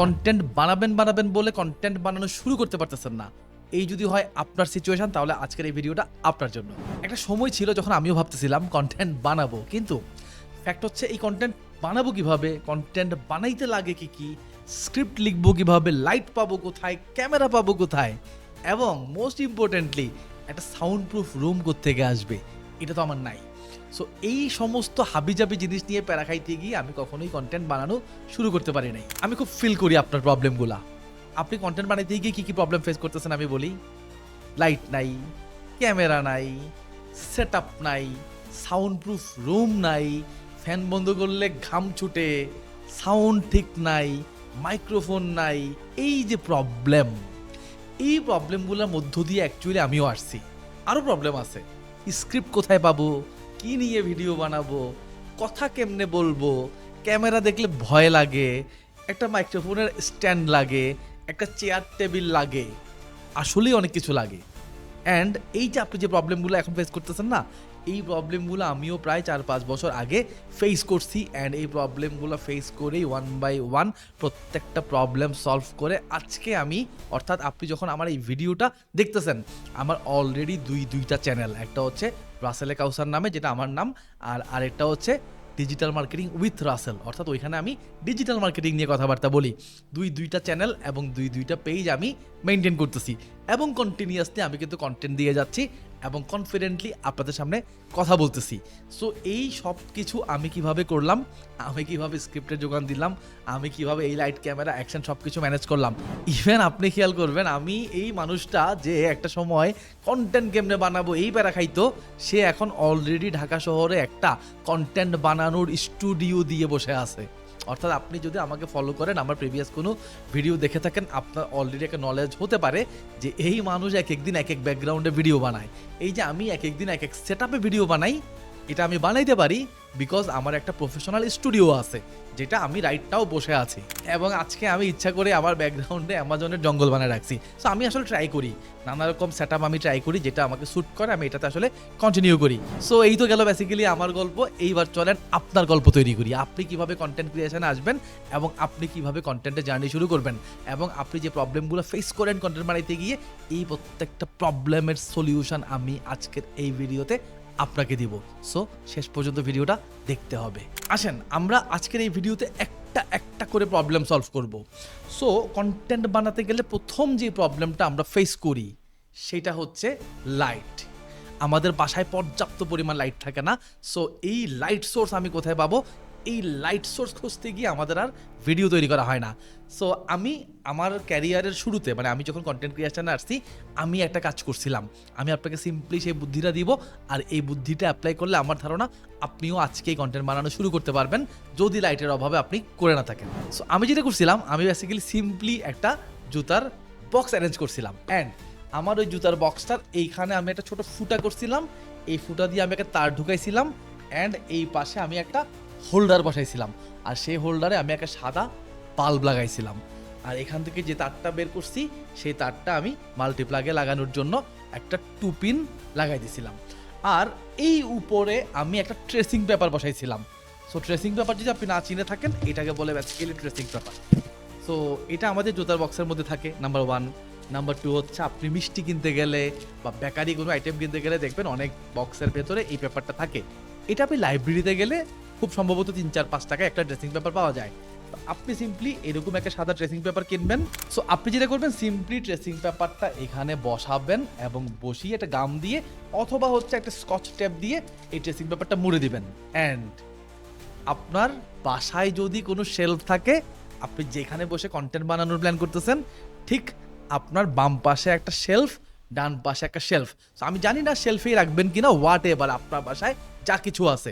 Content বানাবেন বানাবেন বলে কন্টেন্ট বানানো শুরু করতে পারতেছেন না। এই যদি হয় আপনার সিচুয়েশন তাহলে আজকের এই ভিডিওটা আপনার জন্য। একটা সময় ছিল যখন আমিও ভাবতেছিলাম কন্টেন্ট বানাবো, কিন্তু ফ্যাক্ট হচ্ছে এই কন্টেন্ট বানাবো কীভাবে? কন্টেন্ট বানাইতে লাগে কি কি? স্ক্রিপ্ট লিখব কীভাবে? লাইট পাবো কোথায়? ক্যামেরা পাবো কোথায়? এবং মোস্ট ইম্পর্টেন্টলি একটা সাউন্ড প্রুফ রুম থেকে আসবে? এটা তো আমার নাই। সো এই সমস্ত হাবিজাবি জিনিস নিয়ে প্যারা খাইতে গিয়ে আমি কখনোই কন্টেন্ট বানানো শুরু করতে পারি নাই। আমি খুব ফিল করি আপনার প্রবলেমগুলা আপনি কন্টেন্ট বানাইতে গিয়ে কী কী প্রবলেম ফেস করতেছেন আমি বলি? লাইট নাই ক্যামেরা নাই সেট নাই সাউন্ড প্রুফ রুম নাই ফ্যান বন্ধ করলে ঘাম ছুটে সাউন্ড ঠিক নাই মাইক্রোফোন নাই, এই যে প্রবলেম এই প্রবলেমগুলোর মধ্য দিয়ে অ্যাকচুয়ালি আমিও আসছি। আরও প্রবলেম আছে। স্ক্রিপ্ট কোথায় পাবো? কি নিয়ে ভিডিও বানাবো? কথা কেমনে বলব? ক্যামেরা দেখলে ভয় লাগে। একটা মাইক্রোফোনের স্ট্যান্ড লাগে। একটা চেয়ার টেবিল লাগে। আসলেই অনেক কিছু লাগে। অ্যান্ড এই যে আপনি যে প্রবলেমগুলো এখন ফেস করতেছেন না এই প্রবলেমগুলো আমিও প্রায় চার পাঁচ বছর আগে ফেস করছি অ্যান্ড এই প্রবলেমগুলো ফেস করেই ওয়ান বাই ওয়ান প্রত্যেকটা প্রবলেম সলভ করে আজকে আমি, অর্থাৎ আপনি যখন আমার এই ভিডিওটা দেখতেছেন, আমার অলরেডি দুই, দুইটা চ্যানেল একটা হচ্ছে রাসেলে কাউসার নামে, যেটা আমার নাম, আর আরেকটা হচ্ছে ডিজিটাল মার্কেটিং উইথ রাসেল অর্থাৎ ওইখানে আমি ডিজিটাল মার্কেটিং নিয়ে কথাবার্তা বলি। দুই, দুইটা চ্যানেল এবং দুই, দুইটা পেজ আমি মেনটেন করতেছি এবং কন্টিনিউয়াসলি আমি কিন্তু কন্টেন্ট দিয়ে যাচ্ছি এবং কনফিডেন্টলি আপনাদের সামনে কথা বলতেছি। সো এই সব কিছু আমি কীভাবে করলাম, আমি কীভাবে স্ক্রিপ্টের যোগান দিলাম, আমি কীভাবে এই লাইট ক্যামেরা অ্যাকশন সব কিছু ম্যানেজ করলাম। ইভেন আপনি খেয়াল করবেন, আমি এই মানুষটা যে একটা সময় কন্টেন্ট কেমনে বানাবো, এই প্যারা খাইতো, সে এখন অলরেডি ঢাকা শহরে একটা কন্টেন্ট বানানোর স্টুডিও দিয়ে বসে আছে। অর্থাৎ আপনি যদি আমাকে ফলো করেন, আমার প্রিভিয়াস কোনো ভিডিও দেখে থাকেন, আপনার অলরেডি একটা নলেজ হতে পারে যে এই মানুষ এক একদিন এক এক ব্যাকগ্রাউন্ডে ভিডিও বানায়। এই যে আমি এক একদিন এক এক সেট ভিডিও বানাই এটা আমি বানাইতে পারি বিকজ আমার একটা প্রফেশনাল স্টুডিও আছে, যেটা আমি রাইটটাও বসে আছি। এবং আজকে আমি ইচ্ছা করে আমার ব্যাকগ্রাউন্ডে অ্যামাজনের জঙ্গল বানায় রাখছি। সো আমি আসলে ট্রাই করি। নানা রকম সেট আমি ট্রাই করি, যেটা আমাকে স্যুট করে, আমি এটাতে আসলে কন্টিনিউ করি। সো এই তো গেল বেসিক্যালি আমার গল্প। এইবার চলেন আপনার গল্প তৈরি করি। আপনি কীভাবে কন্টেন্ট ক্রিয়েশনে আসবেন এবং আপনি কীভাবে কন্টেন্টে জার্নি শুরু করবেন এবং আপনি যে প্রবলেমগুলো ফেস করেন কন্টেন্ট বানাইতে গিয়ে, এই প্রত্যেকটা প্রবলেমের সলিউশন আমি আজকের এই ভিডিওতে আপনাকে দিব। সো শেষ পর্যন্ত ভিডিওটা দেখতে হবে। আসেন, আমরা আজকের এই ভিডিওতে একটা একটা করে প্রবলেম সলভ করব। সো কন্টেন্ট বানাতে গেলে প্রথম যে প্রবলেমটা আমরা ফেস করি, সেটা হচ্ছে লাইট আমাদের বাসায় পর্যাপ্ত পরিমাণ লাইট থাকে না। সো এই লাইট সোর্স আমি কোথায় পাবো? এই লাইট সোর্স খুঁজতে গিয়ে আমাদের আর ভিডিও তৈরি করা হয় না। সো আমি আমার ক্যারিয়ারের শুরুতে মানে আমি যখন কন্টেন্ট ক্রিয়েশনে আসছি, আমি একটা কাজ করছিলাম। আমি আপনাকে সিম্পলি সেই বুদ্ধিটা দিব, আর এই বুদ্ধিটা অ্যাপ্লাই করলে আমার ধারণা আপনিও আজকেই কন্টেন্ট বানানো শুরু করতে পারবেন, যদি লাইটের অভাবে আপনি করে না থাকেন। সো আমি যেটা করছিলাম, আমি বেসিক্যালি সিম্পলি একটা জুতার বক্স অ্যারেঞ্জ করছিলাম। অ্যান্ড আমার ওই জুতার বক্সটার এইখানে আমি একটা ছোট ফুটা করছিলাম। এই ফুটা দিয়ে আমি একটা তার ঢুকাইছিলাম। অ্যান্ড এই পাশে আমি একটা হোল্ডার বসাইছিলাম। আর সেই হোল্ডারে আমি একটা সাদা বাল্ব লাগাইছিলাম। আর এখান থেকে যে তারটা বের করছি, সেই তারটা আমি মাল্টিপ্লাগে লাগানোর জন্য একটা টুপিন লাগাই দিছিলাম। আর এই উপরে আমি একটা ট্রেসিং পেপার বসাইছিলাম। সো ট্রেসিং পেপার যদি আপনি না চিনে থাকেন, এটাকে বলে বেসিক্যালি ট্রেসিং পেপার সো এটা আমাদের জুতার বক্সের মধ্যে থাকে নাম্বার ওয়ান নাম্বার টু হচ্ছে, আপনি মিষ্টি কিনতে গেলে বা বেকারি কোনো আইটেম কিনতে গেলে দেখবেন অনেক বক্সের ভেতরে এই পেপারটা থাকে। এটা আপনি লাইব্রেরিতে গেলে খুব সম্ভবত তিন চার পাঁচ টাকায় একটা ড্রেসিং পেপার পাওয়া যায়। আপনি সিম্পলি এরকম একটা সাদা ড্রেসিং পেপার কিনবেন। সো আপনি যেটা করবেন সিম্পলি ড্রেসিং পেপারটা এখানে বসাবেন এবং বসিয়ে একটা গাম দিয়ে অথবা হচ্ছে একটা স্কচ টেপ দিয়ে এই ড্রেসিং পেপারটা মুড়ে দিবেন। অ্যান্ড আপনার বাসায় যদি কোনো শেলফ থাকে, আপনি যেখানে বসে কন্টেন্ট বানানোর প্ল্যান করতেছেন, ঠিক আপনার বাম পাশে একটা শেলফ ডান পাশে একটা শেলফ আমি জানি না শেলফেই রাখবেন কিনা হোয়াট এভার আপনার বাসায় যা কিছু আছে।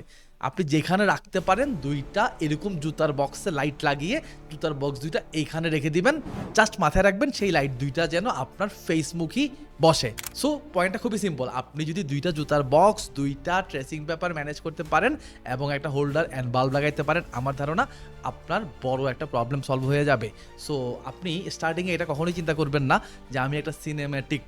আপনি যেখানে রাখতে পারেন দুইটা এরকম জুতার বক্সে লাইট লাগিয়ে, জুতার বক্স দুইটা এইখানে রেখে দিবেন। জাস্ট মাথায় রাখবেন সেই লাইট দুইটা যেন আপনার ফেসমুখী বসে। সো পয়েন্টটা খুবই সিম্পল আপনি যদি দুইটা জুতার বক্স দুইটা ট্রেসিং পেপার ম্যানেজ করতে পারেন এবং একটা হোল্ডার অ্যান্ড বাল্ব লাগাইতে পারেন, আমার ধারণা আপনার বড় একটা প্রবলেম সলভ হয়ে যাবে। সো আপনি স্টার্টিংয়ে এটা কখনোই চিন্তা করবেন না যে আমি একটা সিনেম্যাটিক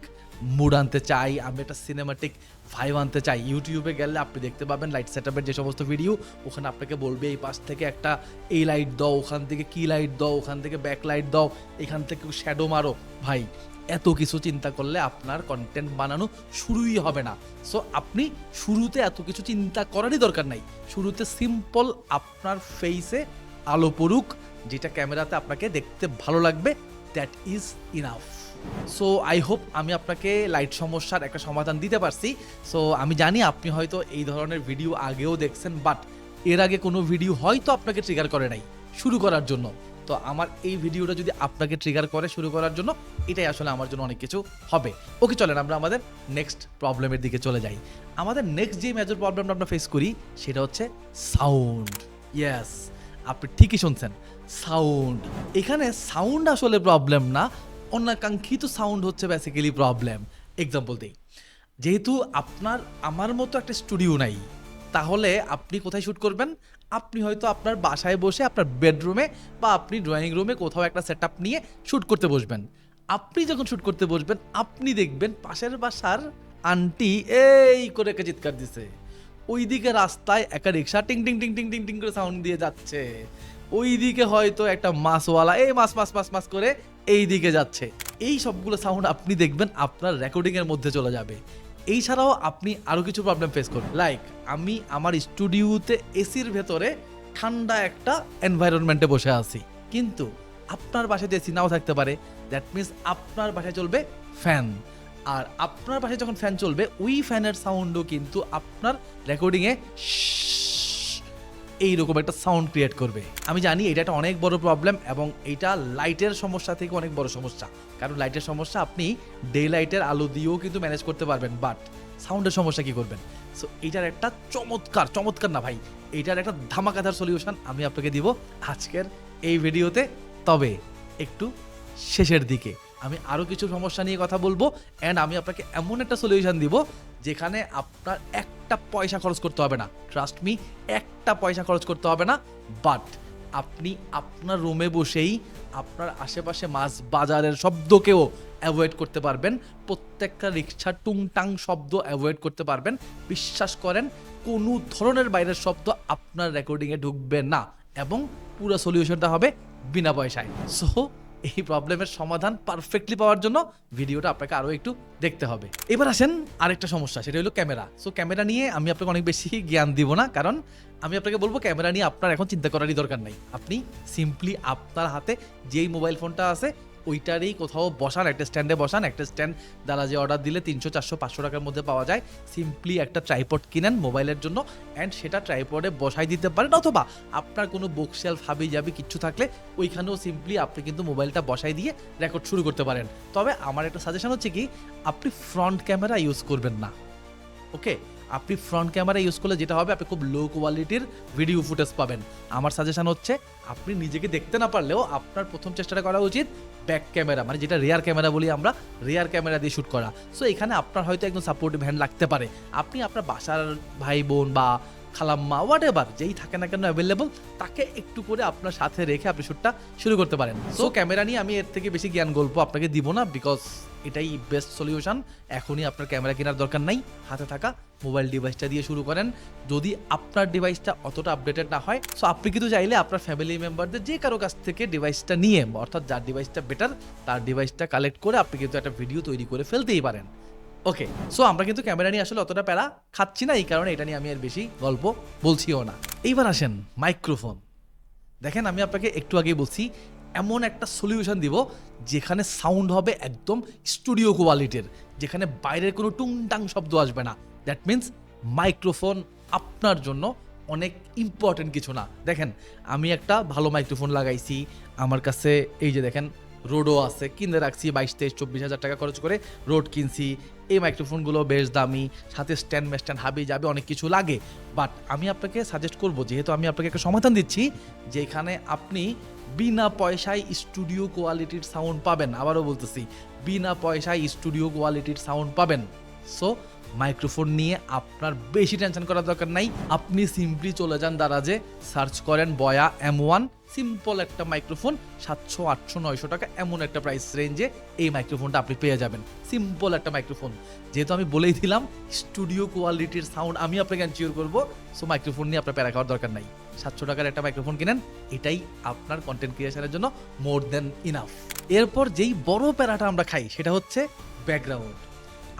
মুড আনতে চাই, আমি একটা সিনেমাটিক ফাইভ আনতে চাই। ইউটিউবে গেলে আপনি দেখতে পাবেন লাইট সেট যে সমস্ত ভিডিও ওখানে আপনাকে বলবে এই পাশ থেকে একটা এই লাইট দাও, ওখান থেকে কি লাইট দাও, ওখান থেকে ব্যাক লাইট দাও, এখান থেকে শ্যাডো মারো। ভাই, এত কিছু চিন্তা করলে আপনার কন্টেন্ট বানানো শুরুই হবে না। সো আপনি শুরুতে এত কিছু চিন্তা করারই দরকার নাই। শুরুতে সিম্পল আপনার ফেসে আলো পড়ুক, যেটা ক্যামেরাতে আপনাকে দেখতে ভালো লাগবে that is enough so I hope আমি আপনাকে লাইট সমস্যার একটা সমাধান দিতে পারছি। সো আমি জানি আপনি হয়তো এই ধরনের ভিডিও আগেও দেখছেন বাট এর আগে কোনো ভিডিও হয়তো আপনাকে ট্রিগার করে নাই শুরু করার জন্য। তো আমার এই ভিডিওটা যদি আপনাকে ট্রিগার করে শুরু করার জন্য, এটাই আসলে আমার জন্য অনেক কিছু হবে। ওকে চলেন আমরা আমাদের নেক্সট প্রবলেমের দিকে চলে যাই। আমাদের নেক্সট যে মেজর প্রবলেমটা আমরা ফেস করি, সেটা হচ্ছে সাউন্ড ইয়েস আপনি ঠিকই শুনছেন সাউন্ড এখানে সাউন্ড আসলে প্রবলেম না অনাকাঙ্ক্ষিত সাউন্ড হচ্ছে বেসিক্যালি প্রবলেম এক্সাম্পল দিই। যেহেতু আপনার, আমার মতো একটা স্টুডিও নাই, তাহলে আপনি কোথায় শ্যুট করবেন? আপনি হয়তো আপনার বাসায় বসে, আপনার বেডরুমে বা আপনি ড্রয়িং রুমে কোথাও একটা সেট নিয়ে শ্যুট করতে বসবেন। আপনি যখন শ্যুট করতে বসবেন, আপনি দেখবেন পাশের বাসার আন্টি এই করে একটা চিৎকার দিছে। ওইদিকে রাস্তায় একটা রিক্সা টিং টিং টিং টিং টিং টিং করে সাউন্ড দিয়ে যাচ্ছে। ওইদিকে হয়তো একটা মাছওয়ালা এই মাছ মাছ মাছ মাছ করে এই দিকে যাচ্ছে। এই সবগুলো সাউন্ড আপনি দেখবেন আপনার রেকর্ডিং এর মধ্যে চলে যাবে। এই ছাড়াও আপনি আরও কিছু প্রবলেম ফেস করবেন। লাইক আমি আমার স্টুডিওতে এসির ভেতরে ঠান্ডা একটা এনভায়রনমেন্টে বসে আছি। কিন্তু আপনার বাসায় এসি নাও থাকতে পারে। দ্যাট মিনস আপনার বাসায় চলবে ফ্যান আর আপনার পাশে যখন ফ্যান চলবে, ওই ফ্যানের সাউন্ডও কিন্তু আপনার রেকর্ডিংয়ে এইরকম একটা সাউন্ড ক্রিয়েট করবে। আমি জানি এটা একটা অনেক বড় প্রবলেম এবং এটা লাইটের সমস্যা থেকে অনেক বড় সমস্যা। কারণ লাইটের সমস্যা আপনি ডে লাইটের আলো দিয়েও কিন্তু ম্যানেজ করতে পারবেন বাট সাউন্ডের সমস্যা কি করবেন? সো এটার একটা চমৎকার চমৎকার না ভাই, এটার একটা ধামাকাধার সলিউশন আমি আপনাকে দিব আজকের এই ভিডিওতে তবে একটু শেষের দিকে আমি আরও কিছু সমস্যা নিয়ে কথা বলব অ্যান্ড আমি আপনাকে এমন একটা সলিউশন দিব যেখানে আপনার একটা পয়সা খরচ করতে হবে না। ট্রাস্ট মি একটা পয়সা খরচ করতে হবে না। বাট আপনি আপনার রুমে বসেই আপনার আশেপাশে মাছ বাজারের শব্দকেও অ্যাভয়েড করতে পারবেন। প্রত্যেকটা রিক্সা টুংটাং শব্দ অ্যাভয়েড করতে পারবেন। বিশ্বাস করেন, কোনো ধরনের বাইরের শব্দ আপনার রেকর্ডিংয়ে ঢুকবে না। এবং পুরো সলিউশনটা হবে বিনা পয়সায়। সো এই প্রবলেমের সমাধান পারফেক্টলি পাওয়ার জন্য ভিডিওটা আপনাকে আরও একটু দেখতে হবে। এবার আসেন আরেকটা সমস্যা, সেটা হলো ক্যামেরা। সো ক্যামেরা নিয়ে আমি আপনাকে অনেক বেশি জ্ঞান দিব না, কারণ আমি আপনাকে বলব ক্যামেরা নিয়ে আপনার এখন চিন্তা করারই দরকার নাই। আপনি সিম্পলি আপনার হাতে যেই মোবাইল ফোনটা আছে ওইটারই কোথাও বসান, একটা স্ট্যান্ডে বসান, একটা স্ট্যান্ড দ্বারা যে অর্ডার দিলে তিনশো, চারশো, পাঁচশো টাকার মধ্যে পাওয়া যায়। সিম্পলি একটা ট্রাইপড কিনেন মোবাইলের জন্য অ্যান্ড সেটা ট্রাইপডে বসাই দিতে পারেন অথবা আপনার কোনো বুক শেলফ হাবি যাবি কিচ্ছু থাকলে ওইখানেও সিম্পলি আপনি কিন্তু মোবাইলটা বসাই দিয়ে রেকর্ড শুরু করতে পারেন। তবে আমার একটা সাজেশন হচ্ছে কি, আপনি ফ্রন্ট ক্যামেরা ইউজ করবেন না। ওকে আপনি ফ্রন্ট ক্যামেরা ইউজ করলে যেটা হবে, আপনি খুব লো কোয়ালিটির ভিডিও ফুটেজ পাবেন। আমার সাজেশন হচ্ছে, আপনি নিজেকে দেখতে না পারলেও আপনার প্রথম চেষ্টাটা করা উচিত ব্যাক ক্যামেরা মানে যেটা রেয়ার ক্যামেরা বলি আমরা রেয়ার ক্যামেরা দিয়ে শ্যুট করা। সো এখানে আপনার হয়তো একদম সাপোর্টিভ হ্যান্ড লাগতে পারে। আপনি আপনার বাসার ভাই বোন বা খালাম্মা হোয়াট এভার যেই থাকে না কেন অ্যাভেলেবল তাকে একটু করে আপনার সাথে রেখে আপনি শ্যুটটা শুরু করতে পারেন। সো ক্যামেরা নিয়ে আমি এর থেকে বেশি জ্ঞান গল্প আপনাকে দিব না বিকজ এটাই বেস্ট সলিউশন এখনই আপনার ক্যামেরা কেনার দরকার নাই। হাতে থাকা মোবাইল ডিভাইসটা দিয়ে শুরু করেন। যদি আপনার ডিভাইসটা অতটা আপডেটেড না হয় সো আপনি কিন্তু চাইলে আপনার ফ্যামিলি মেম্বারদের যে কারও কাছ থেকে ডিভাইসটা নিয়ে অর্থাৎ যার ডিভাইসটা বেটার তার ডিভাইসটা কালেক্ট করে আপনি কিন্তু একটা ভিডিও তৈরি করে ফেলতেই পারেন। ওকে সো আমরা কিন্তু ক্যামেরা নিয়ে আসলে অতটা প্যারা খাচ্ছি না, এই কারণে এটা নিয়ে আমি আর বেশি গল্প বলছিও না। এইবার আসেন মাইক্রোফোন দেখেন, আমি আপনাকে একটু আগেই বলছি, এমন একটা সলিউশন দিব যেখানে সাউন্ড হবে একদম স্টুডিও কোয়ালিটির যেখানে বাইরের কোনো টুংটাং শব্দ আসবে না। দ্যাট মিন্স মাইক্রোফোন আপনার জন্য অনেক ইম্পর্টেন্ট কিছু না। দেখেন, আমি একটা ভালো মাইক্রোফোন লাগাইছি, আমার কাছে এই যে দেখেন রোডও আছে। কিনে রাখছি বাইশ, তেইশ, চব্বিশ হাজার টাকা খরচ করে রোড কিনছি। এই মাইক্রোফোনগুলো বেশ দামি, সাথে স্ট্যান্ড ম্যাস্ট্যান্ড হাবি যাবে, অনেক কিছু লাগে। বাট আমি আপনাকে সাজেস্ট করব, যেহেতু আমি আপনাকে একটা সমাধান দিচ্ছি, যেখানে আপনি বিনা পয়সায় স্টুডিও কোয়ালিটির সাউন্ড পাবেন। আবারও বলতেছি, বিনা পয়সায় স্টুডিও কোয়ালিটির সাউন্ড পাবেন। সো মাইক্রোফোন নিয়ে আপনার বেশি টেনশন করার দরকার নাই। আপনি সিম্পলি চলে যান দারাজে, সার্চ করেন বয়া এম ওয়ান সিম্পল একটা মাইক্রোফোন, সাতশো, আটশো, নয়শো টাকা এমন একটা প্রাইস রেঞ্জে এই মাইক্রোফোনটা আপনি পেয়ে যাবেন। সিম্পল একটা মাইক্রোফোন। যেহেতু আমি বলেই দিলাম স্টুডিও কোয়ালিটির সাউন্ড আমি আপনাকে এনচিওর করব সো মাইক্রোফোন নিয়ে আপনার প্যারা খাওয়ার দরকার নাই। সাতশো টাকার একটা মাইক্রোফোন কিনেন, এটাই আপনার কন্টেন্ট ক্রিয়েশনের জন্য মোর দেন ইনাফ এরপর যেই বড় প্যারাটা আমরা খাই, সেটা হচ্ছে ব্যাকগ্রাউন্ড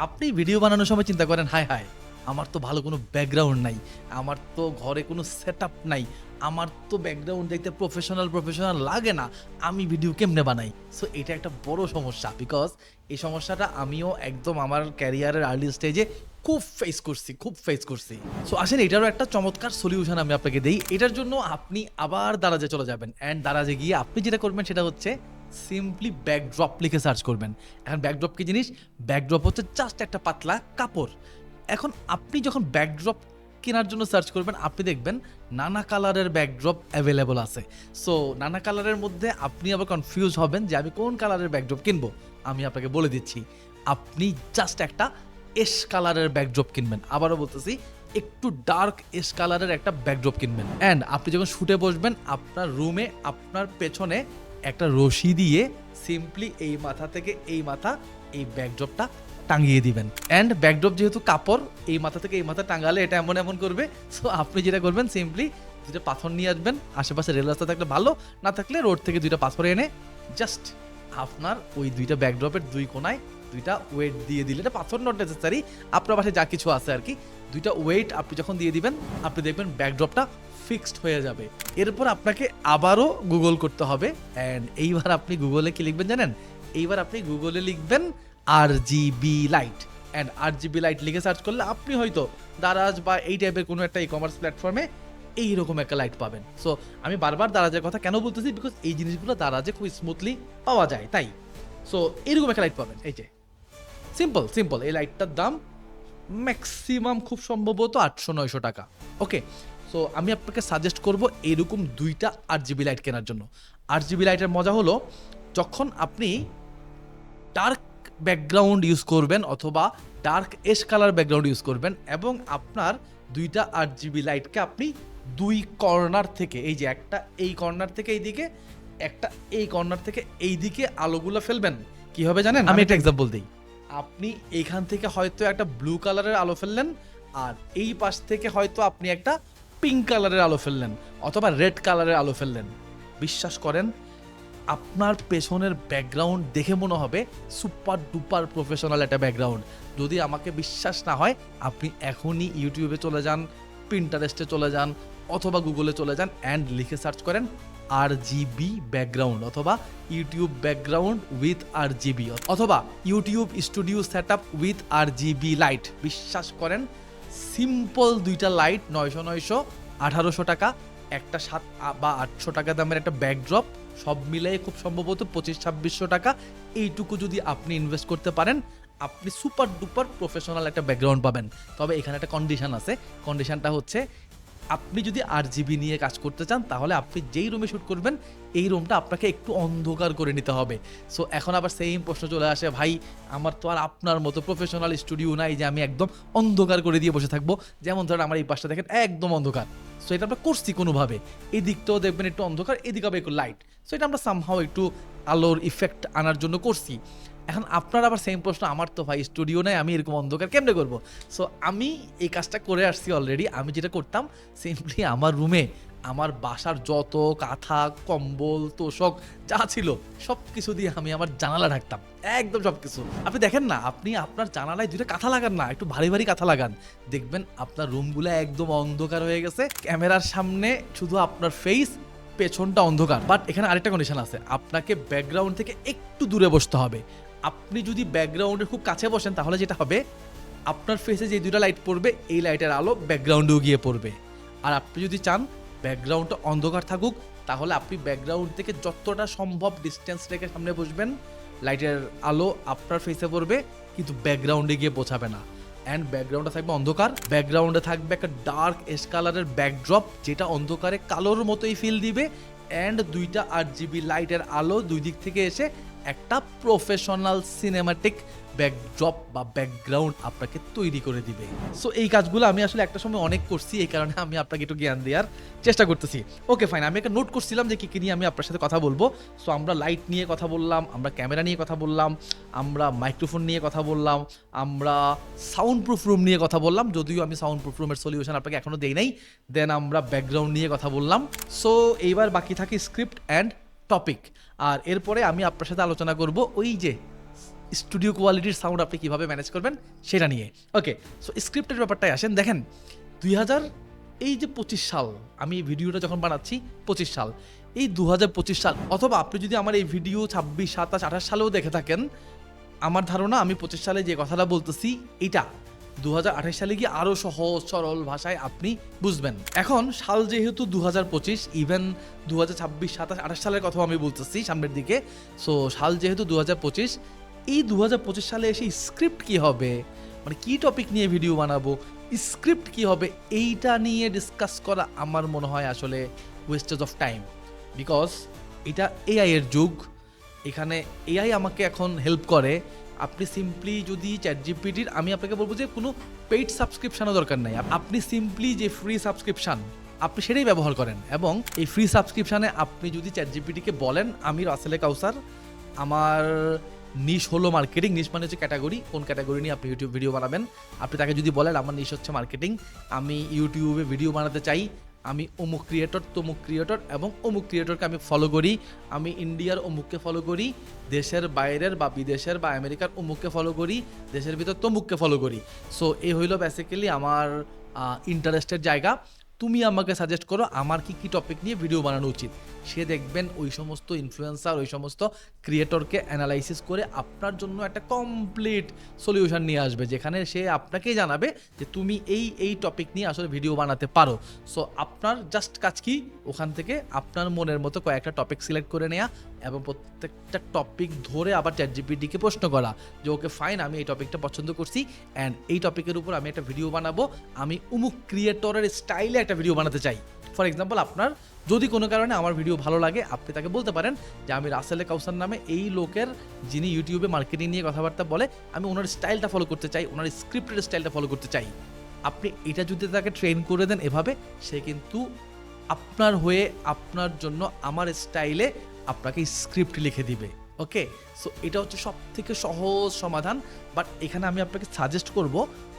আপনি ভিডিও বানানোর সময় চিন্তা করেন, হায় হায়, আমার তো ভালো কোনো ব্যাকগ্রাউন্ড নাই, আমার তো ঘরে কোনো সেট নাই, আমার তো ব্যাকগ্রাউন্ড দেখতে প্রফেশনাল প্রফেশনাল লাগে না, আমি ভিডিও কেমনে বানাই? সো এটা একটা বড় সমস্যা বিকজ এই সমস্যাটা আমিও একদম আমার ক্যারিয়ারের আর্লি স্টেজে খুব ফেস করছি, খুব ফেস করছি। সো আসেন, এটারও একটা চমৎকার সলিউশন আমি আপনাকে দিই। এটার জন্য আপনি আবার দারাজে চলে যাবেন। অ্যান্ড দারাজে গিয়ে আপনি যেটা করবেন সেটা হচ্ছে সিম্পলি ব্যাকড্রপ লিখে সার্চ করবেন। এখন ব্যাকড্রপ কি জিনিস? ব্যাকড্রপ হচ্ছে জাস্ট একটা পাতলা কাপড়। এখন আপনি যখন ব্যাকড্রপ কেনার জন্য সার্চ করবেন, আপনি দেখবেন নানা কালারের ব্যাকড্রপ অ্যাভেলেবল আছে। সো নানা কালারের মধ্যে আপনি আবার কনফিউজ হবেন যে আমি কোন কালারের ব্যাকড্রপ কিনবো? আমি আপনাকে বলে দিচ্ছি, আপনি জাস্ট একটা এস কালারের ব্যাকড্রপ কিনবেন। আবারও বলতেছি, একটু ডার্ক এস কালারের একটা ব্যাকড্রপ কিনবেন। অ্যান্ড আপনি যখন শুটে বসবেন, আপনার রুমে আপনার পেছনে একটা রশি দিয়ে সিম্পলি এই মাথা থেকে এই মাথা, এই ব্যাকড্রপটা টাঙিয়ে দিবেন। অ্যান্ড ব্যাকড্রপ যেহেতু কাপড়, এই মাথা থেকে এই মাথা টাঙালে এটা এমন এমন করবে। সো আপনি যেটা করবেন সিম্পলি দুটো পাথর নিয়ে আসবেন। আশেপাশে রেল রাস্তা থাকলে ভালো, না থাকলে রোড থেকে দুইটা পাথর এনে জাস্ট আপনার ওই দুইটা ব্যাকড্রপের দুই কোনায় দুইটা ওয়েট দিয়ে দিলে, এটা পাথর নট নেসেসারি আপনার পাশে যা কিছু আছে আর কি, দুইটা ওয়েট আপনি যখন দিয়ে দিবেন, আপনি দেখবেন ব্যাকড্রপটা ফিক্সড হয়ে যাবে। এরপর আপনাকে আবারও গুগল করতে হবে। অ্যান্ড এইবার আপনি গুগলে কি লিখবেন জানেন? এইবার আপনি গুগলে লিখবেন R GB light and R GB light লিখে সার্চ করলে আপনি হয়তো দারাজ বা এই টাইপের কোনো একটা ই কমার্স প্ল্যাটফর্মে এইরকম একটা লাইট পাবেন। সো আমি বারবার দারাজের কথা কেন বলতেছি? বিকজ এই জিনিসগুলো দারাজে খুব স্মুথলি পাওয়া যায়, তাই? সো এরকম একটা লাইট পাবেন, এই যে। সিম্পল সিম্পল এই লাইটটার দাম ম্যাক্সিমাম খুব সম্ভবত আটশো নয়শো টাকা। ওকে সো আমি আপনাকে সাজেস্ট করব এরকম দুইটা আট জিবি লাইট কেনার জন্য। আট জিবি লাইটের মজা হলো যখন আপনি ডার্ক ব্যাকগ্রাউন্ড ইউজ করবেন অথবা dark ash colour background use করবেন এবং আপনার দুইটা আট জিবি লাইটকে আপনি দুই কর্নার থেকে এই যে একটা এই কর্নার থেকে এই দিকে একটা এই কর্নার থেকে এই দিকে আলোগুলো ফেলবেন। কি হবে জানেন? আমি একটা এক্সাম্পল দিই। আপনি এইখান থেকে হয়তো একটা ব্লু কালারের আলো ফেললেন আর এই পাশ থেকে হয়তো আপনি একটা পিঙ্ক কালারের আলো ফেললেন, অথবা রেড কালারের আলো ফেললেন। বিশ্বাস করেন, আপনার পেছনের ব্যাকগ্রাউন্ড দেখে মনে হবে সুপার ডুপার প্রফেশনাল একটা ব্যাকগ্রাউন্ড যদি আমাকে বিশ্বাস না হয়, আপনি এখনই ইউটিউবে চলে যান পিন্টারেস্টে চলে যান, অথবা গুগলে চলে যান অ্যান্ড লিখে সার্চ করেন আর জিবি ব্যাকগ্রাউন্ড অথবা YouTube background with R GB অথবা YouTube studio set up with R GB light বিশ্বাস করেন সিম্পল দুইটা লাইট নয়শো নয়শো, আঠারোশো টাকা, একটা সাত বা আটশো টাকা দামের একটা ব্যাকড্রপ সব মিলিয়ে খুব সম্ভবত পঁচিশ ছাব্বিশশো টাকা। এইটুকু যদি আপনি ইনভেস্ট করতে পারেন, আপনি সুপার ডুপার প্রফেশনাল একটা ব্যাকগ্রাউন্ড পাবেন। তবে এখানে একটা কন্ডিশন আছে। কন্ডিশনটা হচ্ছে আপনি যদি আর জিবি নিয়ে কাজ করতে চান, তাহলে আপনি যেই রুমে শ্যুট করবেন, এই রুমটা আপনাকে একটু অন্ধকার করে নিতে হবে। সো এখন আবার সেম প্রশ্ন চলে আসে, ভাই, আমার তো আর আপনার মতো প্রফেশনাল স্টুডিও নাই যে আমি একদম অন্ধকার করে দিয়ে বসে থাকব। যেমন ধরেন আমার এই পাশটা দেখেন, একদম অন্ধকার। সো এটা আমরা করছি কোনোভাবে। এদিকটাও দেখবেন একটু অন্ধকার এদিকে হবে একটু লাইট সো এটা আমরা সামহাও একটু আলোর ইফেক্ট আনার জন্য করছি। এখন আপনার আবার সেম প্রশ্ন, আমার তো ভাই স্টুডিও নাই, আমি এরকম অন্ধকার কেমনে করব? সো আমি এই কাজটা করে আসছি অলরেডি আমি যেটা করতাম সিম্পলি আমার রুমে আমার বাসার যত কাঁথা, কম্বল, তোষক, যা ছিল সব কিছু দিয়ে আমি আমার জানালা ঢাকতাম, একদম সব কিছু আপনি দেখেন না, আপনি আপনার জানালায় দুইটা কাঁথা লাগান না, একটু ভারী ভারী কাঁথা লাগান। দেখবেন আপনার রুমগুলো একদম অন্ধকার হয়ে গেছে, ক্যামেরার সামনে শুধু আপনার ফেস পেছনটা অন্ধকার। বাট এখানে আরেকটা কন্ডিশন আছে, আপনাকে ব্যাকগ্রাউন্ড থেকে একটু দূরে বসতে হবে। আপনি যদি ব্যাকগ্রাউন্ডের খুব কাছে বসেন, তাহলে যেটা হবে, আপনার ফেসে যে দুইটা লাইট পড়বে, এই লাইটের আলো ব্যাকগ্রাউন্ডেও গিয়ে পড়বে। আর আপনি যদি চান ব্যাকগ্রাউন্ডটা অন্ধকার থাকুক, তাহলে আপনি ব্যাকগ্রাউন্ড থেকে যতটা সম্ভব ডিস্টেন্স রেখে সামনে বসবেন লাইটের আলো আপনার ফেসে পড়বে, কিন্তু ব্যাকগ্রাউন্ডে গিয়ে পৌঁছাবে না। অ্যান্ড ব্যাকগ্রাউন্ডে থাকবে অন্ধকার ব্যাকগ্রাউন্ডে থাকবে একটা ডার্ক এস কালারের ব্যাকড্রপ যেটা অন্ধকারে কালোর মতোই ফিল দিবে অ্যান্ড দুইটা আট জিবি লাইটের আলো দুই দিক থেকে এসে একটা প্রফেশনাল সিনেমাটিক ব্যাকড্রপ বা ব্যাকগ্রাউন্ড আপনাকে তৈরি করে দিবে। সো এই কাজগুলো আমি আসলে একটা সময় অনেক করছি, এই কারণে আমি আপনাকে একটু জ্ঞান দেওয়ার চেষ্টা করতেছি। ওকে ফাইন আমি একটা নোট করছিলাম যে কী কী নিয়ে আমি আপনার সাথে কথা বলব। সো আমরা লাইট নিয়ে কথা বললাম, আমরা ক্যামেরা নিয়ে কথা বললাম, আমরা মাইক্রোফোন নিয়ে কথা বললাম, আমরা সাউন্ড প্রুফ রুম নিয়ে কথা বললাম। যদিও আমি সাউন্ড প্রুফ রুমের সলিউশন আপনাকে এখনও দেই নাই দেন আমরা ব্যাকগ্রাউন্ড নিয়ে কথা বললাম। সো এইবার বাকি থাকে স্ক্রিপ্ট অ্যান্ড টপিক আর এরপরে আমি আপনার সাথে আলোচনা করব ওই যে স্টুডিও কোয়ালিটির সাউন্ড আপনি কীভাবে ম্যানেজ করবেন সেটা নিয়ে। ওকে সো স্ক্রিপ্টের ব্যাপারটাই আসেন। দেখেন, দুই হাজার এই যে পঁচিশ সাল, আমি এই ভিডিওটা যখন বানাচ্ছি, পঁচিশ সাল। এই দু পঁচিশ সাল, অথবা আপনি যদি আমার এই ভিডিও ছাব্বিশ, সাতাশ, আঠাশ সালেও দেখে থাকেন, আমার ধারণা আমি পঁচিশ সালে যে কথাটা বলতেছি এটা দু হাজার আঠাশ সালে গিয়ে আরও সহজ, সরল ভাষায় আপনি বুঝবেন। এখন সাল যেহেতু দু হাজার পঁচিশ ইভেন দু হাজার ছাব্বিশ, সাতাশ, আঠাশ সালের কথাও আমি বলতেছি সামনের দিকে। সো সাল যেহেতু দু হাজার পঁচিশ, এই দু হাজার পঁচিশ সালে এসে স্ক্রিপ্ট কী হবে? মানে কী টপিক নিয়ে ভিডিও বানাবো? স্ক্রিপ্ট কী হবে? এইটা নিয়ে ডিসকাস করা আমার মনে হয় আসলে ওয়েস্টেজ অফ টাইম বিকজ এটা এআই এর যুগ। এখানে এআই আমাকে এখন হেল্প করে। আপনি সিম্পলি যদি চ্যাট জিপিটির আমি আপনাকে বলব যে কোনো পেইড সাবস্ক্রিপশানও দরকার নাই। আপনি সিম্পলি যে ফ্রি সাবস্ক্রিপশান আপনি সেটাই ব্যবহার করেন এবং এই ফ্রি সাবস্ক্রিপশানে আপনি যদি চ্যাট জিপিটিকে বলেন, আমি রাসেলে কাউসার, আমার নিশ হলো মার্কেটিং নিশ মানে হচ্ছে ক্যাটাগরি কোন ক্যাটাগরি নিয়ে আপনি ইউটিউব ভিডিও বানাবেন, আপনি তাকে যদি বলেন, আমার নিশ হচ্ছে মার্কেটিং আমি ইউটিউবে ভিডিও বানাতে চাই আমি অমুক ক্রিয়েটর তমুক ক্রিয়েটর এবং অমুক ক্রিয়েটরকে আমি ফলো করি। আমি ইন্ডিয়ার অমুককে ফলো করি, দেশের বাইরের বা বিদেশের বা আমেরিকার অমুককে ফলো করি, দেশের ভিতর তমুককে ফলো করি। সো এই হইল বেসিক্যালি আমার ইন্টারেস্টের জায়গা। তুমি আমাকে সাজেস্ট করো আমার কি কি টপিক নিয়ে ভিডিও বানানো উচিত। সে দেখবেন ওই সমস্ত ইনফ্লুয়েন্সার ওই সমস্ত ক্রিয়েটরকে অ্যানালাইসিস করে আপনার জন্য একটা কমপ্লিট সলিউশন নিয়ে আসবে, যেখানে সে আপনাকেই জানাবে যে তুমি এই এই টপিক নিয়ে আসলে ভিডিও বানাতে পারো। সো আপনার জাস্ট কাজ কি? ওখান থেকে আপনার মনের মতো কয়েকটা টপিক সিলেক্ট করে নেওয়া এবং প্রত্যেকটা টপিক ধরে আবার চ্যাট জিপিটিকে প্রশ্ন করা যে, ওকে ফাইন আমি এই টপিকটা পছন্দ করছি অ্যান্ড এই টপিকের উপর আমি একটা ভিডিও বানাবো। আমি উমুক ক্রিয়েটরের স্টাইলে একটা ভিডিও বানাতে চাই। ফর এক্সাম্পল আপনার যদি কোনো কারণে আমার ভিডিও ভালো লাগে, আপনি তাকে বলতে পারেন যে আমি রাসেলে কাউসার নামে এই লোকের যিনি ইউটিউবে মার্কেটিং নিয়ে কথাবার্তা বলে, আমি ওনার স্টাইলটা ফলো করতে চাই, ওনার স্ক্রিপ্টের স্টাইলটা ফলো করতে চাই। আপনি এটা যদি তাকে ট্রেন করে দেন এভাবে, সে কিন্তু আপনার হয়ে, আপনার জন্য, আমার স্টাইলে আপনাকে স্ক্রিপ্ট লিখে দিবে। ওকে সো এটা হচ্ছে সব থেকে সহজ সমাধান। বাট এখানে আমি আপনাকে সাজেস্ট করব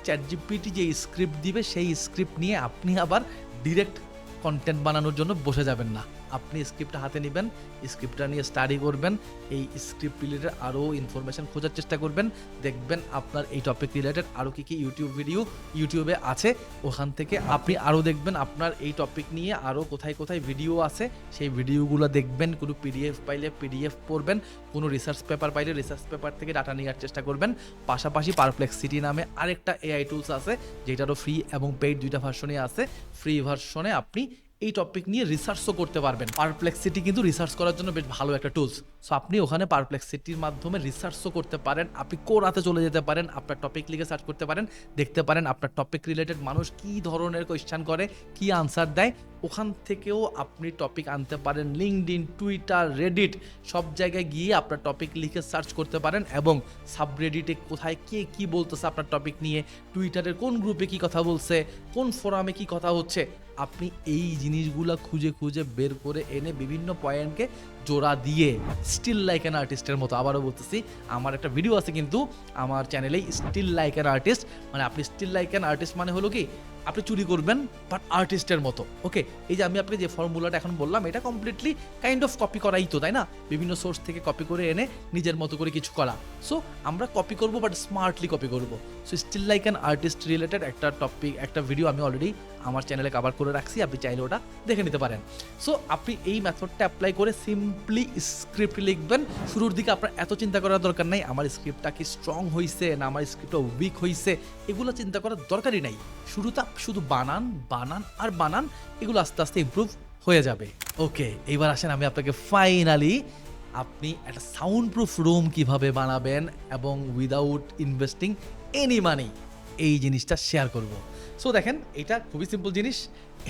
চ্যাট জিপিটি যে স্ক্রিপ্ট দিবে, সেই স্ক্রিপ্ট নিয়ে আপনি আবার ডিরেক্ট কন্টেন্ট বানানোর জন্য বসে যাবেন না। আপনি স্ক্রিপ্টটা হাতে নেবেন স্ক্রিপ্টটা নিয়ে স্টাডি করবেন এই স্ক্রিপ্ট রিলেটেড আরও ইনফরমেশন খোঁজার চেষ্টা করবেন দেখবেন আপনার এই টপিক রিলেটেড আরও কী কী ইউটিউব ভিডিও ইউটিউবে আছে ওখান থেকে আপনি আরও দেখবেন আপনার এই টপিক নিয়ে আরও কোথায় কোথায় ভিডিও আছে সেই ভিডিওগুলো দেখবেন কোনো পিডিএফ পাইলে পিডিএফ পড়বেন কোনো রিসার্চ পেপার পাইলে রিসার্চ পেপার থেকে ডাটা নেওয়ার চেষ্টা করবেন পাশাপাশি পারপ্লেক্সিটি নামে আরেকটা এআই টুলস আছে যেটারও ফ্রি এবং পেইড দুইটা ভার্সনে আছে ফ্রি ভার্সনে আপনি এই টপিক নিয়ে রিসার্চও করতে পারবেন। পারপ্লেক্সিটি কিন্তু রিসার্চ করার জন্য বেশ ভালো একটা টুলস সো আপনি ওখানে পারপ্লেক্সিটির মাধ্যমে রিসার্চও করতে পারেন। আপনি কোরাতে চলে যেতে পারেন, আপনার টপিক লিখে সার্চ করতে পারেন, দেখতে পারেন আপনার টপিক রিলেটেড মানুষ কি ধরনের কোয়েশ্চান করে, কি আনসার দেয়। ওখান থেকেও আপনি টপিক আনতে পারেন লিঙ্কড ইন টুইটার রেডিট সব জায়গায় গিয়ে আপনার টপিক লিখে সার্চ করতে পারেন এবং সাবরেডিটে কোথায় কে কি বলতেছে আপনার টপিক নিয়ে টুইটারের কোন গ্রুপে কি কথা বলছে, কোন ফোরামে কি কথা হচ্ছে আপনি এই জিনিসগুলো খুঁজে খুঁজে বের করে এনে বিভিন্ন পয়েন্টকে জোড়া দিয়ে স্টিল লাইক অ্যান আর্টিস্টের মতো। আবারও বলতেছি, আমার একটা ভিডিও আছে কিন্তু আমার চ্যানেলেই স্টিল লাইক অ্যান আর্টিস্ট মানে আপনি স্টিল লাইক অ্যান আর্টিস্ট মানে হলো কি, আপনি চুরি করবেন বাট আর্টিস্টের মতো। ওকে এই যে আমি আপনাকে যে ফর্মুলাটা এখন বললাম, এটা কমপ্লিটলি কাইন্ড অফ কপি করাই তো, তাই না? বিভিন্ন সোর্স থেকে কপি করে এনে নিজের মতো করে কিছু করা। সো আমরা কপি করব বাট স্মার্টলি কপি করব। So still like an artist related একটা টপিক একটা ভিডিও আমি অলরেডি আমার চ্যানেলে কভার করে রাখছি, আপনি চাইলে ওটা দেখে নিতে পারেন। সো আপনি এই মেথডটা অ্যাপ্লাই করে সিম্পলি স্ক্রিপ্ট লিখবেন। শুরুর দিকে আপনার এত চিন্তা করার দরকার নাই, আমার স্ক্রিপ্টটা কি স্ট্রং হয়েছে না আমার স্ক্রিপ্টটা উইক হয়েছে এগুলো চিন্তা করার দরকারই নাই। শুরুতে শুধু বানান বানান আর বানান, এগুলো আস্তে আস্তে ইমপ্রুভ হয়ে যাবে। ওকে, এবার আসেন আমি আপনাকে ফাইনালি আপনি একটা সাউন্ড প্রুফ রুম কীভাবে বানাবেন এবং উইদাউট ইনভেস্টিং এনি মানি এই জিনিসটা শেয়ার করব। সো দেখেন, এটা খুবই সিম্পল জিনিস।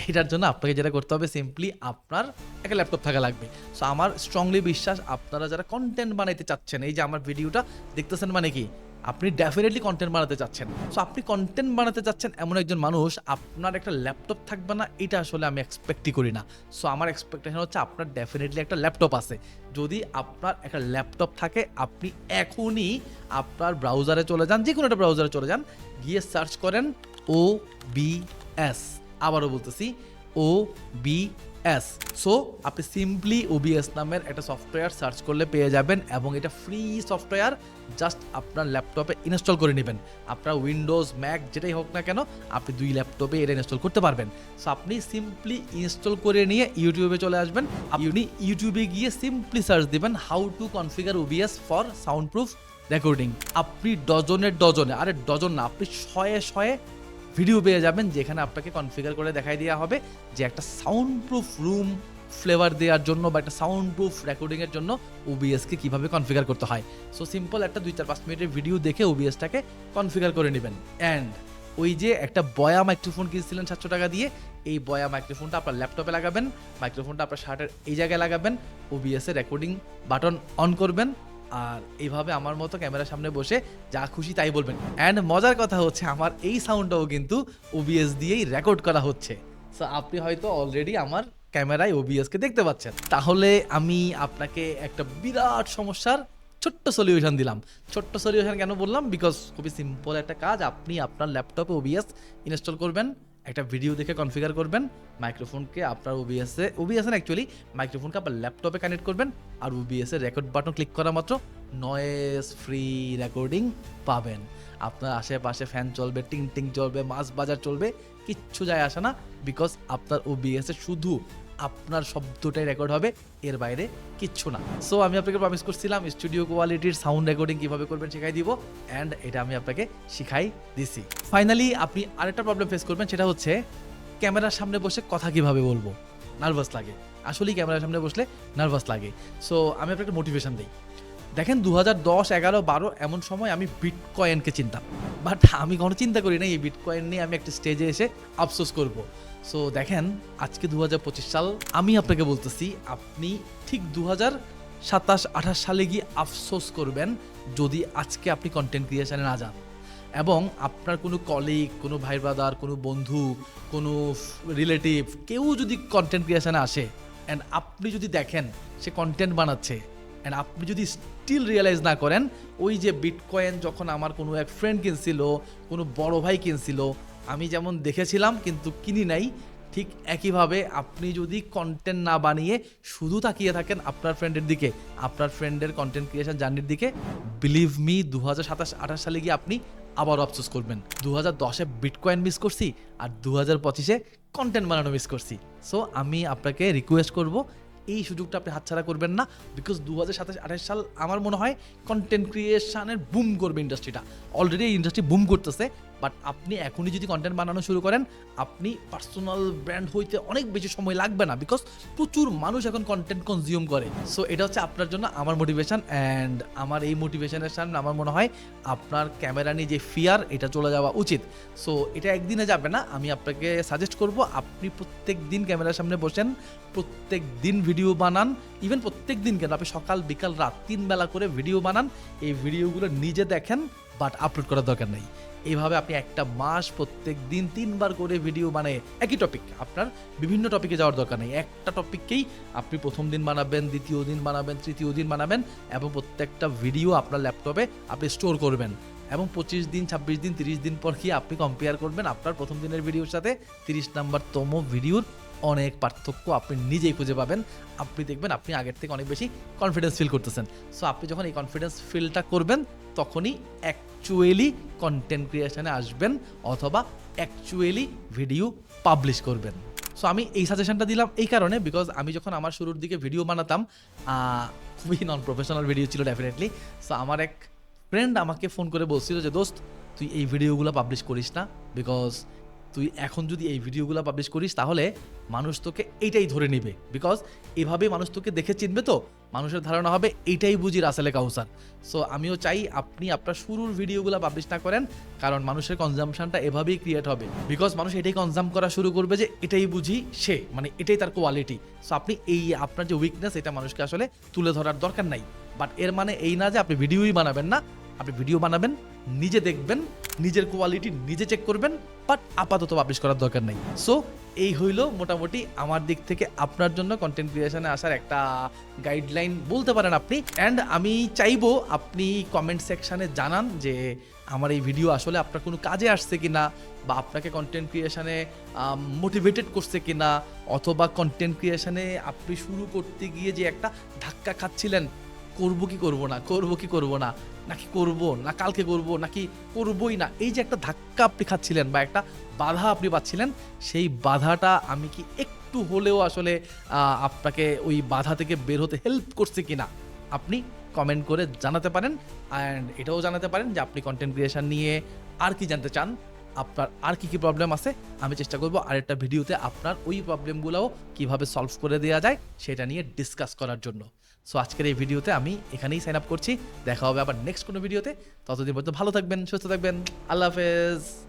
এটার জন্য আপনাকে যেটা করতে হবে সিম্পলি আপনার একটা ল্যাপটপ থাকা লাগবে। সো আমার স্ট্রংলি বিশ্বাস আপনারা যারা কন্টেন্ট বানাইতে চাচ্ছেন, এই যে আমার ভিডিওটা দেখতেছেন মানে কি? আপনি ডেফিনেটলি কন্টেন্ট বানাতে চাচ্ছেন। সো আপনি কন্টেন্ট বানাতে চাচ্ছেন এমন একজন মানুষ, আপনার একটা ল্যাপটপ থাকবে না, এটা আসলে আমি এক্সপেক্টই করি না। সো আমার এক্সপেকটেশন হচ্ছে আপনার ডেফিনেটলি একটা ল্যাপটপ আছে। যদি আপনার একটা ল্যাপটপ থাকে, আপনি এখনই আপনার ব্রাউজারে চলে যান যে কোনো একটা ব্রাউজারে চলে যান গিয়ে সার্চ করেন ও বি এস আবারও বলতেছি ও বি এস সো আপনি সিম্পলি ওবিএস নামের একটা সফটওয়্যার সার্চ করলে পেয়ে যাবেন এবং এটা ফ্রি সফটওয়্যার জাস্ট আপনার ল্যাপটপে ইনস্টল করে নেবেন। আপনার উইন্ডোজ ম্যাক যেটাই হোক না কেন, আপনি দুই ল্যাপটপে এটা ইনস্টল করতে পারবেন। সো আপনি সিম্পলি ইনস্টল করে নিয়ে ইউটিউবে চলে আসবেন। আপনি ইউটিউবে গিয়ে সিম্পলি সার্চ দিবেন how to configure OBS for sound proof recording আপনি ডজনের ডজনে, আরে ডজন না, আপনি শয়ে শয়ে ভিডিও পেয়ে যাবেন যেখানে আপনাকে কনফিগার করে দেখাই দেওয়া হবে যে একটা সাউন্ড প্রুফ রুম ফ্লেভার দেওয়ার জন্য বা একটা সাউন্ড প্রুফ রেকর্ডিংয়ের জন্য ওবিএসকে কীভাবে কনফিগার করতে হয়। সো সিম্পল একটা দুই চার পাঁচ মিনিটের ভিডিও দেখে ওবিএসটাকে কনফিগার করে নেবেন। অ্যান্ড ওই যে একটা বয়া মাইক্রোফোন কিনছিলেন সাতশো টাকা দিয়ে, এই বয়া মাইক্রোফোনটা আপনার ল্যাপটপে লাগাবেন মাইক্রোফোনটা আপনার শার্টের এই জায়গায় লাগাবেন ওবিএস রেকর্ডিং বাটন অন করবেন আর এইভাবে আমার মতো ক্যামেরার সামনে বসে যা খুশি তাই বলবেন। অ্যান্ড মজার কথা হচ্ছে আমার এই সাউন্ডটাও কিন্তু ওবিএস দিয়েই রেকর্ড করা হচ্ছে। সো আপনি হয়তো অলরেডি আমার ক্যামেরায় ওবিএসকে দেখতে পাচ্ছেন। তাহলে আমি আপনাকে একটা বিরাট সমস্যার ছোট্ট সলিউশন দিলাম। ছোট্ট সলিউশন কেন বললাম? বিকজ খুবই সিম্পল একটা কাজ। আপনি আপনার ল্যাপটপে ওবিএস ইনস্টল করবেন। একটা ভিডিও দেখে কনফিগার করবেন। মাইক্রোফোনকে আপনার ওবিএসে ওবিএসে অ্যাকচুয়ালি মাইক্রোফোনকে আপনার ল্যাপটপে কানেক্ট করবেন আর ওবিএস এর রেকর্ড বাটন ক্লিক করা মাত্র নয়েস ফ্রি রেকর্ডিং পাবেন। আপনার আশেপাশে ফ্যান চলবে টিং টিং চলবে, মাছ বাজার চলবে, কিচ্ছু যায় আসে না বিকজ আপনার ওবিএস শুধু আপনার শব্দটাই রেকর্ড হবে, এর বাইরে কিচ্ছু না। সো আমি আপনাকে প্রমিস করছিলাম স্টুডিও কোয়ালিটির সাউন্ড রেকর্ডিং কীভাবে করবেন শেখাই দিব অ্যান্ড এটা আমি আপনাকে শিখাই দিছি। ফাইনালি আপনি আরেকটা প্রবলেম ফেস করবেন, সেটা হচ্ছে ক্যামেরার সামনে বসে কথা কীভাবে বলব? নার্ভাস লাগে। আসলেই ক্যামেরার সামনে বসলে নার্ভাস লাগে। সো আমি আপনাকে মোটিভেশন দিই। দেখেন দু হাজার দশ, এগারো, বারো, এমন সময় আমি বিটকয়েনকে চিনতাম। বাট আমি কোনো চিন্তা করি না এই বিটকয়েন নিয়ে আমি একটা স্টেজে এসে আফসোস করব। সো দেখেন, আজকে দু হাজার পঁচিশ সাল, আমি আপনাকে বলতেছি, আপনি ঠিক দু হাজার সাতাশ, আঠাশ সালে গিয়ে আফসোস করবেন যদি আজকে আপনি কন্টেন্ট ক্রিয়েশনে না যান। এবং আপনার কোনো কলিগ কোনো ভাই ব্রাদার কোনো বন্ধু, কোনো রিলেটিভ কেউ যদি কন্টেন্ট ক্রিয়েশনে আসে অ্যান্ড আপনি যদি দেখেন সে কন্টেন্ট বানাচ্ছে অ্যান্ড আপনি যদি স্টিল রিয়েলাইজ না করেন, ওই যে বিটকয়েন যখন আমার কোনো এক ফ্রেন্ড কিনছিল, কোনো বড় ভাই কিনছিল আমি যেমন দেখেছিলাম, কিন্তু কিনি নাই। ঠিক একইভাবে আপনি যদি কন্টেন্ট না বানিয়ে শুধু তাকিয়ে থাকেন আপনার ফ্রেন্ডের দিকে, আপনার ফ্রেন্ডের কন্টেন্ট ক্রিয়েশন জার্নির দিকে বিলিভ মি দু হাজার সাতাশ, আঠাশ সালে গিয়ে আপনি আবার আফসোস করবেন। দু হাজার দশে বিটকয়েন মিস করছি আর দু হাজার পঁচিশে কন্টেন্ট বানানো মিস করছি। সো আমি আপনাকে রিকোয়েস্ট করব, এই সুযোগটা আপনি হাতছাড়া করবেন না বিকজ দু হাজার সাতাশ, আঠাশ সাল আমার মনে হয় কন্টেন্ট ক্রিয়েশনের বুম করবে ইন্ডাস্ট্রিটা অলরেডি এই ইন্ডাস্ট্রি বুম করতেছে বাট আপনি এখনই যদি কন্টেন্ট বানানো শুরু করেন, আপনি পার্সোনাল ব্র্যান্ড হইতে অনেক বেশি সময় লাগবে না বিকজ প্রচুর মানুষ এখন কন্টেন্ট কনজিউম করে। সো এটা হচ্ছে আপনার জন্য আমার মোটিভেশন অ্যান্ড আমার এই মোটিভেশনের সামনে আমার মনে হয় আপনার ক্যামেরা নিয়ে যে ফিয়ার এটা চলে যাওয়া উচিত। সো এটা একদিনে যাবে না, আমি আপনাকে সাজেস্ট করব, আপনি প্রত্যেক দিন ক্যামেরার সামনে বসেন, প্রত্যেক দিন ভিডিও বানান ইভেন প্রত্যেক দিন কেন, আপনি সকাল, বিকাল, রাত তিন বেলা করে ভিডিও বানান, এই ভিডিওগুলো নিজে দেখেন বাট আপলোড করার দরকার নেই। এইভাবে আপনি একটা মাস প্রত্যেক দিন তিনবার করে ভিডিও মানে একই টপিক আপনার বিভিন্ন টপিকে যাওয়ার দরকার নেই। একটা টপিককেই আপনি প্রথম দিন বানাবেন, দ্বিতীয় দিন বানাবেন, তৃতীয় দিন বানাবেন এবং প্রত্যেকটা ভিডিও আপনার ল্যাপটপে আপনি স্টোর করবেন এবং পঁচিশ দিন, ছাব্বিশ দিন, তিরিশ দিন পর কি আপনি কম্পেয়ার করবেন আপনার প্রথম দিনের ভিডিওর সাথে। তিরিশ নাম্বার তম ভিডিওর অনেক পার্থক্য আপনি নিজেই খুঁজে পাবেন। আপনি দেখবেন আপনি আগের থেকে অনেক বেশি কনফিডেন্স ফিল করতেছেন। সো আপনি যখন এই কনফিডেন্স ফিলটা করবেন, তখনই অ্যাকচুয়ালি কন্টেন্ট ক্রিয়েশনে আসবেন অথবা অ্যাকচুয়ালি ভিডিও পাবলিশ করবেন। সো আমি এই সাজেশনটা দিলাম এই কারণে বিকজ আমি যখন আমার শুরুর দিকে ভিডিও বানাতাম খুবই নন প্রফেশনাল ভিডিও ছিল ডেফিনেটলি সো আমার এক ফ্রেন্ড আমাকে ফোন করে বলছিল যে, দোস্ত, তুই এই ভিডিওগুলো পাবলিশ করিস না বিকজ তুই এখন যদি এই ভিডিওগুলো পাবলিশ করিস, তাহলে মানুষ তোকে এইটাই ধরে নিবে। বিকজ এভাবে মানুষ তোকে দেখে চিনবে তো। মানুষের ধারণা হবে, এইটাই বুঝি রাসেলে কাউসার। সো আমিও চাই আপনি আপনার শুরুর ভিডিওগুলো পাবলিশ না করেন, কারণ মানুষের কনজামশনটা এভাবেই ক্রিয়েট হবে। বিকজ মানুষ এটাই কনজাম করা শুরু করবে যে, এটাই বুঝি সে। মানে এটাই তার কোয়ালিটি সো আপনি এই আপনার যে উইকনেস এটা মানুষকে আসলে তুলে ধরার দরকার নাই। বাট এর মানে এই না যে আপনি ভিডিওই বানাবেন না আপনি ভিডিও বানাবেন, নিজে দেখবেন, নিজের কোয়ালিটি নিজে চেক করবেন বাট আপাতত পাবলিশ করার দরকার নেই। সো এই হইল মোটামুটি আমার দিক থেকে আপনার জন্য কন্টেন্ট ক্রিয়েশনে আসার একটা গাইডলাইন বলতে পারেন আপনি। অ্যান্ড আমি চাইব আপনি কমেন্ট সেকশানে জানান যে আমার এই ভিডিও আসলে আপনার কোনো কাজে আসছে কি না বা আপনাকে কন্টেন্ট ক্রিয়েশানে মোটিভেটেড করছে কিনা, অথবা কন্টেন্ট ক্রিয়েশানে আপনি শুরু করতে গিয়ে যে একটা ধাক্কা খাচ্ছিলেন করব কি করব না, করব কি করব না, নাকি করব, না কালকে করব, নাকি করবই না। এই যে একটা ধাক্কা আপনি খাচ্ছিলেন বা একটা বাধা আপনি পাচ্ছিলেন, সেই বাধাটা আমি কি একটু হলেও আসলে আপনাকে ওই বাধা থেকে বের হতে হেল্প করছে কি না আপনি কমেন্ট করে জানাতে পারেন। অ্যান্ড এটাও জানাতে পারেন যে আপনি কন্টেন্ট ক্রিয়েশন নিয়ে আর কি জানতে চান, আপনার আর কি কি প্রবলেম আছে, আমি চেষ্টা করব আরেকটা ভিডিওতে আপনার ওই প্রবলেমগুলোও কীভাবে সলভ করে দেওয়া যায়, সেটা নিয়ে ডিসকাস করার জন্য। সো আজকের এই ভিডিওতে আমি এখানেই সাইন আপ করছি। দেখা হবে আবার নেক্সট কোনো ভিডিওতে। ততদিন পর্যন্ত ভালো থাকবেন, সুস্থ থাকবেন। আল্লাহ হাফেজ।